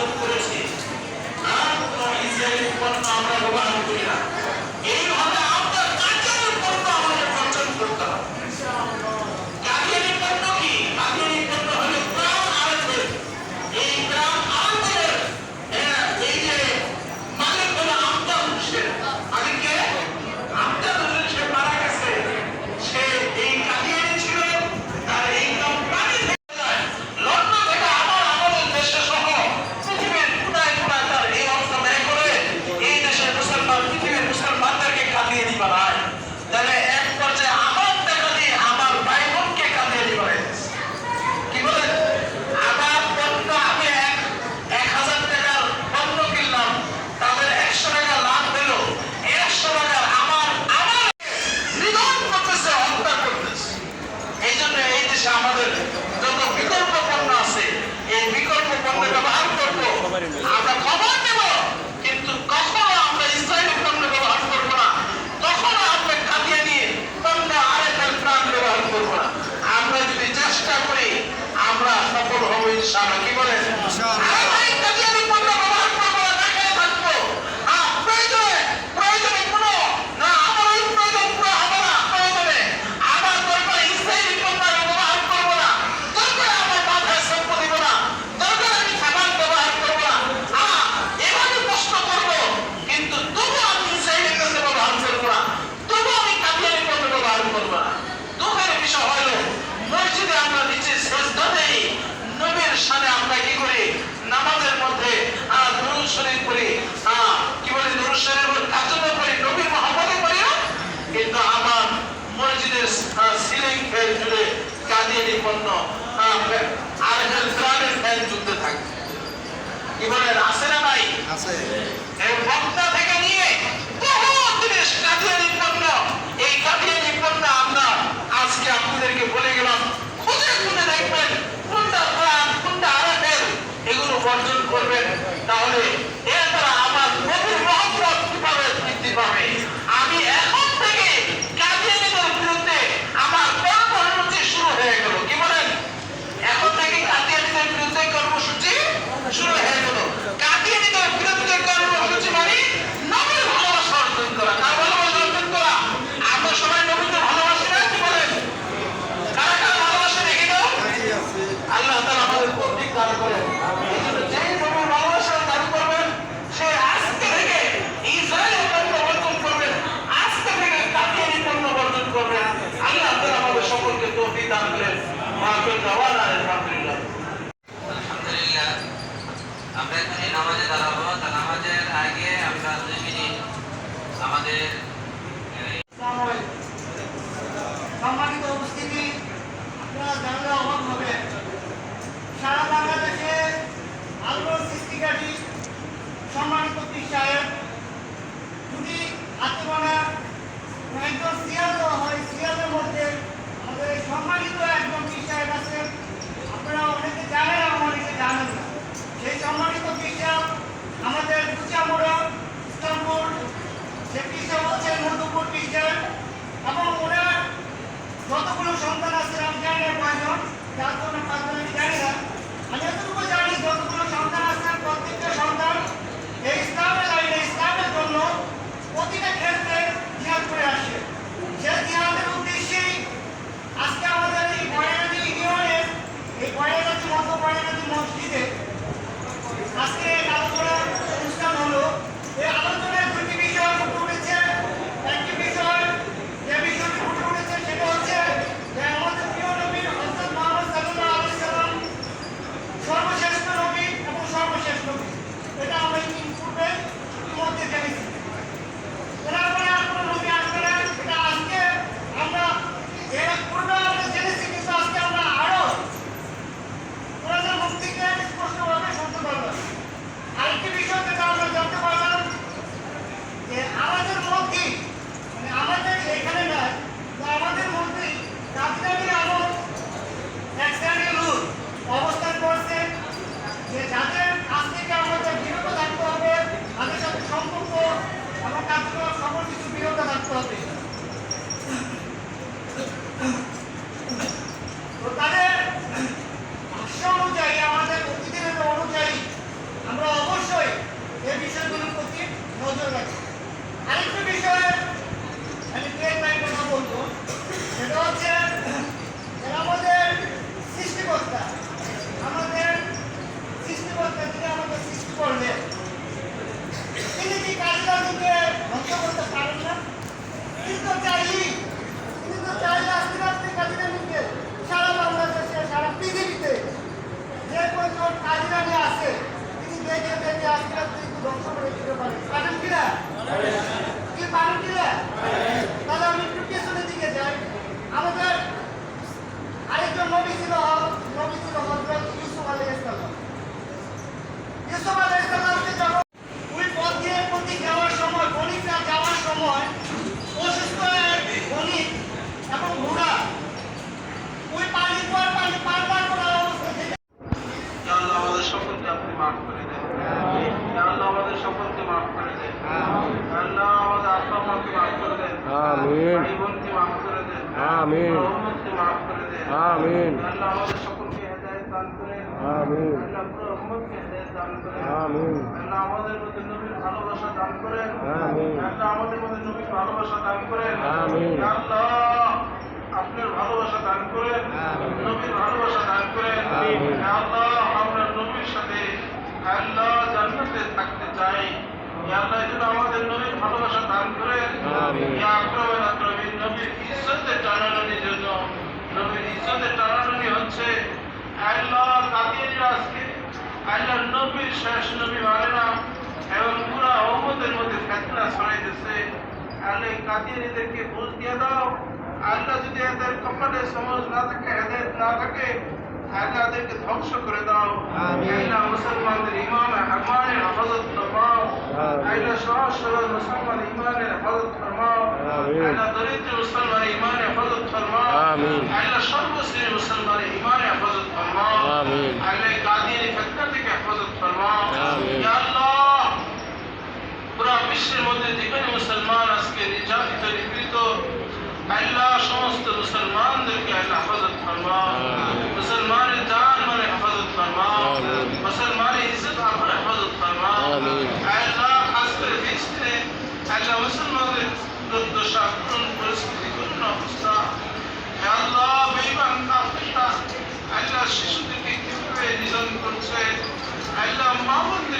অর্জন করেছে। আর ইসরায়েলের আমরা অবদান করেছি জন্য আর যুদ্ধে থাকবে কি বলে আছে না ভাই? আছে এই ভক্তা অ্যাম্বুলেন্স মাকে দেওয়ার আমিন। আমিন। আমিন। ভালোবাসা দান আমিন। আমাদের নবীর ভালোবাসা দান আমিন। আমরা নবীর সাথে আল্লাহ জান্নাতে থাকতে চাই আল্লাহ আমাদের নবীর ভালোবাসা দান করেন আমিন। নবীর ইজ্জতে টানাটানির জন্য নবীর ইজ্জতে টানাটানি হচ্ছে আল্লাহ কাদিয়ানিরা আজকে আল্লাহ নবীর শেষ নবী মানে না এবং পুরা অহমদের মধ্যে ফেতনা ছড়াইতেছে আল্লাহ কাদিয়ানিদেরকে বুঝ দিয়ে দাও আল্লাহ যদি এদের কপালে সমাজ না থাকে, এদের না থাকে আল্লাহ এদেরকে ধ্বংস করে দাও। আল্লাহ মুসলমানদের ইমাম হামানের হেফাজত ফরমাও। আল্লাহ সহজ সরল মুসলমান ইমানের হেফাজত ফরমাও। আল্লাহ দরিদ্র মুসলমান ইমানের হেফাজত ফরমাও। আল্লাহ সর্বশ্রেণীর মুসলমান ইমানের হেফাজত ফরমাও আমিন। আল্লাহ কাদিয়ানি ফিতনা থেকে হেফাজত ফরমাও আমিন। ইয়া আল্লাহ পুরা বিশ্বের মধ্যে যেখানে মুসলমান আজকে নির্যাতিত নিপীড়িত আল্লাহ সমস্ত মুসলমানদেরকে আল্লাহ হেফাজত ফরমাও আমিন। মুসলমানের জান মানে হেফাজত ফরমাও আমিন। মুসলমানের ইজ্জত আমার হেফাজত ফরমাও আমিন। আল্লাহ খাস করে ফিলিস্তিনে আল্লাহ মুসলমানদের দুর্দশা করুন পরিস্থিতি করুন অবস্থা হে আল্লাহ বেঈমান কাফিররা আল্লাহ শিশুদেরকে কীভাবে নিধন করছে আল্লাহ মামুনদের